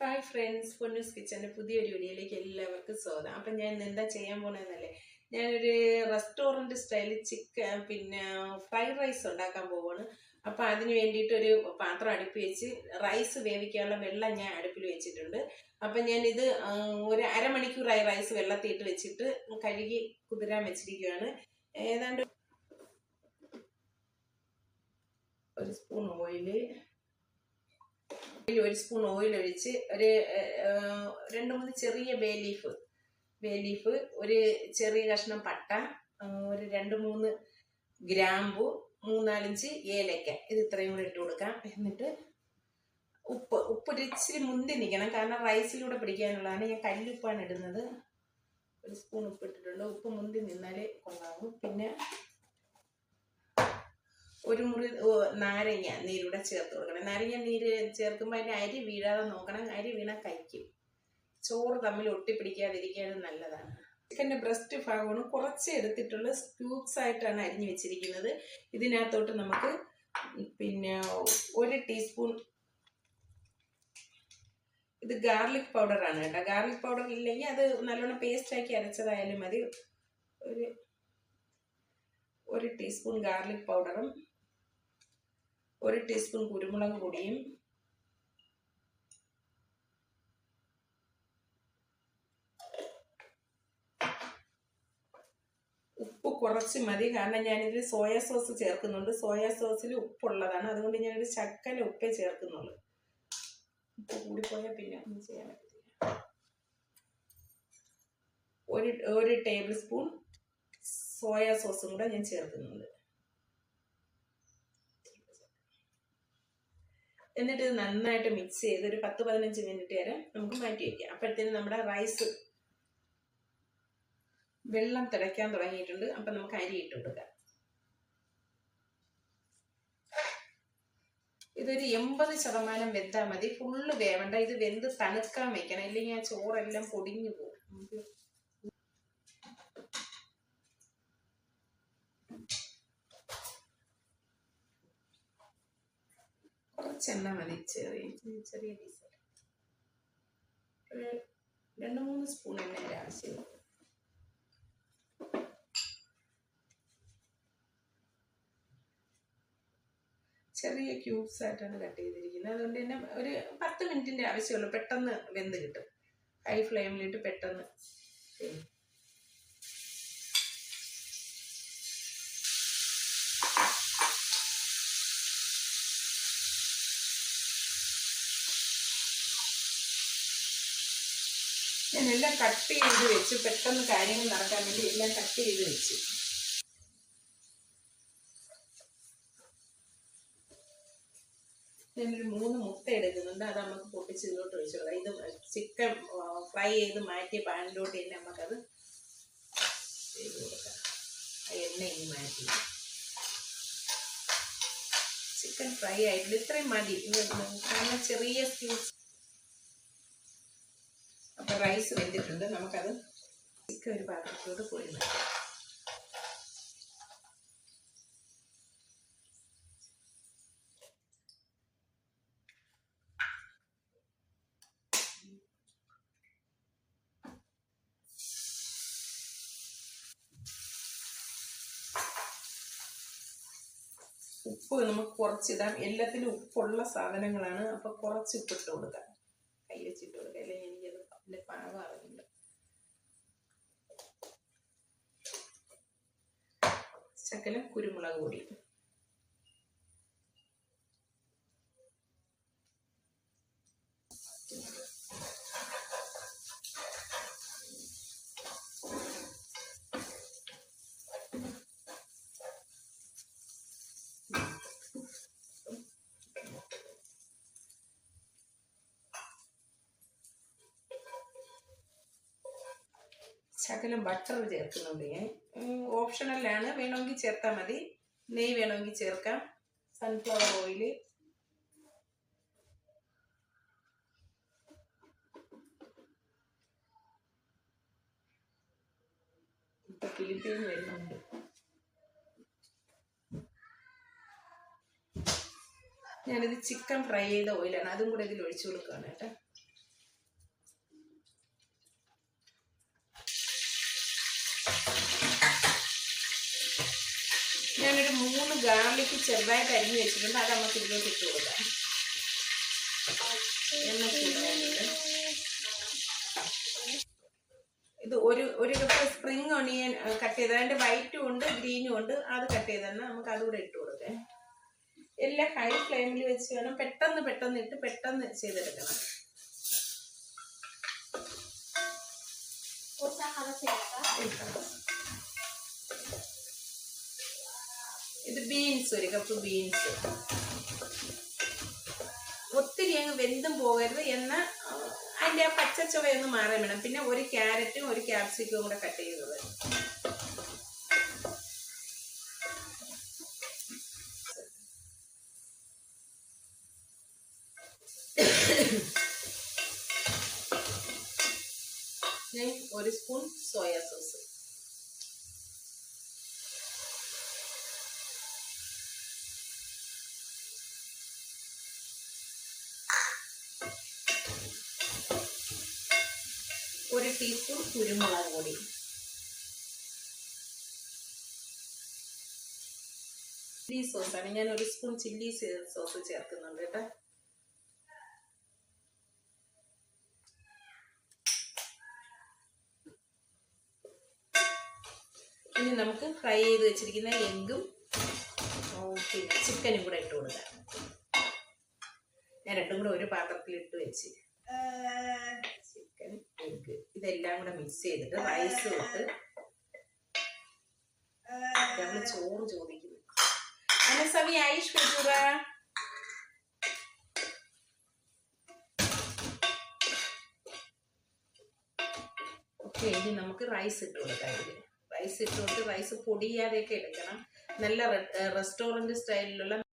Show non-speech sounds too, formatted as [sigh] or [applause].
Hi friends Ponnoos കിച്ചന്റെ പുതിയൊരു വീഡിയോയിലേക്ക് എല്ലാവർക്കും സ്വാഗതം. അപ്പം ഞാൻ ഇന്ന് എന്താ ചെയ്യാൻ പോണെന്നല്ലേ? ഞാനൊരു റെസ്റ്റോറന്റ് സ്റ്റൈലിൽ ചിക്കൻ പിന്നെ ഫ്രൈഡ് റൈസ് ഉണ്ടാക്കാൻ പോവാണ്. അപ്പം അതിന് വേണ്ടിയിട്ട് ഒരു പാത്രം അടുപ്പ് വെച്ച് റൈസ് വേവിക്കാനുള്ള വെള്ളം ഞാൻ അടുപ്പിൽ വെച്ചിട്ടുണ്ട്. അപ്പം ഞാനിത് ഒരു അരമണിക്കൂറായി റൈസ് വെള്ളത്തിയിട്ട് വെച്ചിട്ട് കഴുകി കുതിരാൻ വെച്ചിരിക്കുകയാണ്. ഏതാണ്ട് ഒരു സ്പൂൺ ഓയിൽ ഒരു സ്പൂൺ ഓയിൽ ഒഴിച്ച് ഒരു രണ്ട് മൂന്ന് ചെറിയ ബേ ലീഫ് ബേ ലീഫ് ഒരു ചെറിയ കഷ്ണം പട്ട ഒരു രണ്ട് മൂന്ന് ഗ്രാമ്പു മൂന്നാലഞ്ച് ഏലക്ക. ഇത് ഇത്രയും കൂടെ ഇട്ട് കൊടുക്കാം. എന്നിട്ട് ഉപ്പ് ഉപ്പ് ഒരു ഇച്ചിരി മുന്തി നിൽക്കണം കാരണം റൈസിലൂടെ പിടിക്കാനുള്ളതാണ്. ഞാൻ കല്ലുപ്പാണ് ഇടുന്നത്. ഒരു സ്പൂൺ ഉപ്പ് ഇട്ടിട്ടുണ്ട്. ഉപ്പ് മുന്തി നിന്നാലേ കൊള്ളാവും. പിന്നെ ഒരു മുറി നാരങ്ങ നീരൂടെ ചേർത്ത് കൊടുക്കണം. നാരങ്ങ നീര് ചേർക്കുമ്പോൾ അതിന്റെ അരി വീഴാതെ നോക്കണം. അരി വീണാൽ കഴിക്കും. ചോറ് തമ്മിൽ ഒട്ടിപ്പിടിക്കാതിരിക്കാൻ നല്ലതാണ്. ചിക്കന്റെ ബ്രസ്റ്റ് ഭാഗമാണ് കുറച്ച് എടുത്തിട്ടുള്ള. സ്ക്യൂബ്സ് ആയിട്ടാണ് അരിഞ്ഞു വെച്ചിരിക്കുന്നത്. ഇതിനകത്തോട്ട് നമുക്ക് പിന്നെ ഒരു ടീസ്പൂൺ ഇത് ഗാർലിക് പൗഡറാണ് കേട്ടോ. ഗാർലിക് പൗഡർ ഇല്ലെങ്കിൽ അത് നല്ലോണം പേസ്റ്റ് ആക്കി അരച്ചതായാലും മതി. ഒരു ഒരു ടീസ്പൂൺ ഗാർലിക് പൗഡറും ഒരു ടീസ്പൂൺ കുരുമുളക് പൊടിയും ഉപ്പ് കുറച്ച് മതി. കാരണം ഞാനിതിൽ സോയാ സോസ് ചേർക്കുന്നുണ്ട്. സോയാ സോസിൽ ഉപ്പുള്ളതാണ്. അതുകൊണ്ട് ഞാനൊരു ശക്കല ഉപ്പേ ചേർക്കുന്നുള്ളൂ. ഉപ്പ് കൂടിപ്പോയാൽ പിന്നെ ഒന്നും ചെയ്യാൻ പറ്റില്ല ഒരു ഒരു ടേബിൾ സ്പൂൺ സോയാ സോസും കൂടെ ഞാൻ ചേർക്കുന്നുണ്ട്. എന്നിട്ട് ഇത് നന്നായിട്ട് മിക്സ് ചെയ്ത് ഒരു പത്ത് പതിനഞ്ച് മിനിറ്റ് വരെ നമുക്ക് മാറ്റി വയ്ക്കാം അപ്പോഴത്തേന് നമ്മുടെ റൈസ് വെള്ളം തിളയ്ക്കാൻ തുടങ്ങിയിട്ടുണ്ട്. അപ്പം നമുക്ക് അരി ഇട്ട് കൊടുക്കാം. ഇതൊരു എൺപത് ശതമാനം വെന്താൽ മതി. ഫുള്ള് വേവണ്ട. ഇത് വെന്ത് തണുക്കാൻ വെക്കണം. ഇല്ലെങ്കിൽ ആ ചോറെല്ലാം പൊടിഞ്ഞു പോകും. നമുക്ക് കുറച്ച് എണ്ണ മതി. ചെറിയ ചെറിയ പീസ് ഒരു രണ്ട് മൂന്ന് സ്പൂൺ എണ്ണയുടെ ആവശ്യമുള്ളൂ. ചെറിയ ക്യൂബ്സ് ആയിട്ടാണ് കട്ട് ചെയ്തിരിക്കുന്നത്. അതുകൊണ്ട് തന്നെ ഒരു പത്ത് മിനിറ്റിന്റെ ആവശ്യമുള്ളൂ. പെട്ടെന്ന് വെന്ത് കിട്ടും. ഹൈ ഫ്ലെയിമിലിട്ട് പെട്ടെന്ന് ഞാൻ എല്ലാം കട്ട് ചെയ്ത് വെച്ച് പെട്ടെന്ന് കാര്യങ്ങൾ നടക്കാൻ വേണ്ടി എല്ലാം കട്ട് ചെയ്ത് വെച്ച്. ഞാനൊരു മൂന്ന് മുട്ട എടുക്കുന്നുണ്ട്. അത് നമുക്ക് പൊട്ടിച്ച് ഇതിലോട്ട് ഒഴിച്ചോളാം ഇത് ചിക്കൻ ഫ്രൈ ചെയ്ത് മാറ്റിയ പാനിലോട്ട് തന്നെ നമുക്കത് ചെയ്ത് കൊടുക്കാം. എണ്ണ ഇനി മാറ്റി. ചിക്കൻ ഫ്രൈ ആയിട്ടില്ല. ഇത്രയും മതി. ചെറിയ സ്ക്യൂസ് റൈസ് വെച്ചിട്ടുണ്ട് നമുക്കത് ചിക്കൻ ഒരു പാത്രത്തോട് പോയി ഉപ്പ് നമുക്ക് കുറച്ചിടാം. എല്ലാത്തിലും ഉപ്പുള്ള സാധനങ്ങളാണ്. അപ്പൊ കുറച്ച് ഉപ്പിട്ട് കൊടുക്കാം. കൈ വെച്ചിട്ട് ശകലം കുരുമുളക് പൊടി ശകലം ബട്ടർ ചേർക്കുന്നുണ്ട് ഞാൻ. ഓപ്ഷണലാണ് വേണമെങ്കിൽ ചേർത്താൽ മതി. നെയ്യ് വേണമെങ്കിൽ ചേർക്കാം. സൺഫ്ലവർ ഓയിൽ ഞാനിത് ചിക്കൻ ഫ്രൈ ചെയ്ത ഓയിലാണ് അതും കൂടെ ഇതിൽ ഒഴിച്ചു കൊടുക്കുകയാണ് കേട്ടോ ഞാനൊരു മൂന്ന് ഗാർലിക്ക് ചെറുതായിട്ട് അരിഞ്ഞ് വെച്ചിട്ടുണ്ട്. അത് നമുക്ക് ഇതിലേക്ക് ഇട്ട് കൊടുക്കാം. എണ്ണ ഇത് ഒരു ഒരു കപ്പ് സ്പ്രിങ് ഒണിയൻ കട്ട് ചെയ്ത് അതിന്റെ വൈറ്റും ഉണ്ട് ഗ്രീനും ഉണ്ട്. അത് കട്ട് ചെയ്ത് തന്നെ നമുക്ക് അതുകൂടെ ഇട്ട് കൊടുക്കാം. എല്ലാം ഹൈ ഫ്ലെയിമിൽ വെച്ച് വേണം. പെട്ടെന്ന് പെട്ടെന്ന് ഇട്ട് പെട്ടെന്ന് ചെയ്തെടുക്കണം. ഇത് ബീൻസ് ഒരു കപ്പ് ബീൻസ് ഒത്തിരി അങ്ങ് വെന്തും പോകരുത് എന്ന് അതിന്റെ ആ പച്ചച്ചുവയൊന്ന് മാറി വേണം. പിന്നെ ഒരു ക്യാരറ്റും ഒരു ക്യാപ്സിക്കും കൂടെ കട്ട് ചെയ്തത്. [coughs] ഒരു സ്പൂൺ സോയാ സോസ് ഒരു ടീസ്പൂൺ കുരുമുളക് പൊടി. ചില്ലി സോസാണ് ഞാൻ ഒരു സ്പൂൺ ചില്ലി സോസ് ചേർക്കുന്നുണ്ട് കേട്ടോ. ഇനി നമുക്ക് ഫ്രൈ ചെയ്ത് വെച്ചിരിക്കുന്ന എഗ്ഗും പിന്നെ ചിക്കനും കൂടെ ഇട്ട് കൊടുക്കാം. ഞാൻ രണ്ടും കൂടെ ഒരു പാത്രത്തിൽ ഇട്ട് വെച്ച് ചിക്കൻ എഗ്ഗ് ഇതെല്ലാം കൂടെ മിക്സ് ചെയ്തിട്ട് റൈസ് തൊട്ട് നമ്മൾ ചോറ് ചോദിക്കുന്നു. അനസവി ആയിഷ് ഇനി നമുക്ക് റൈസ് ഇട്ട് കൊടുക്കാം റൈസ് ഇട്ട് കൊടുത്ത് റൈസ് പൊടിയാതെയൊക്കെ എടുക്കണം. നല്ല റെസ്റ്റോറന്റ് സ്റ്റൈലിലുള്ള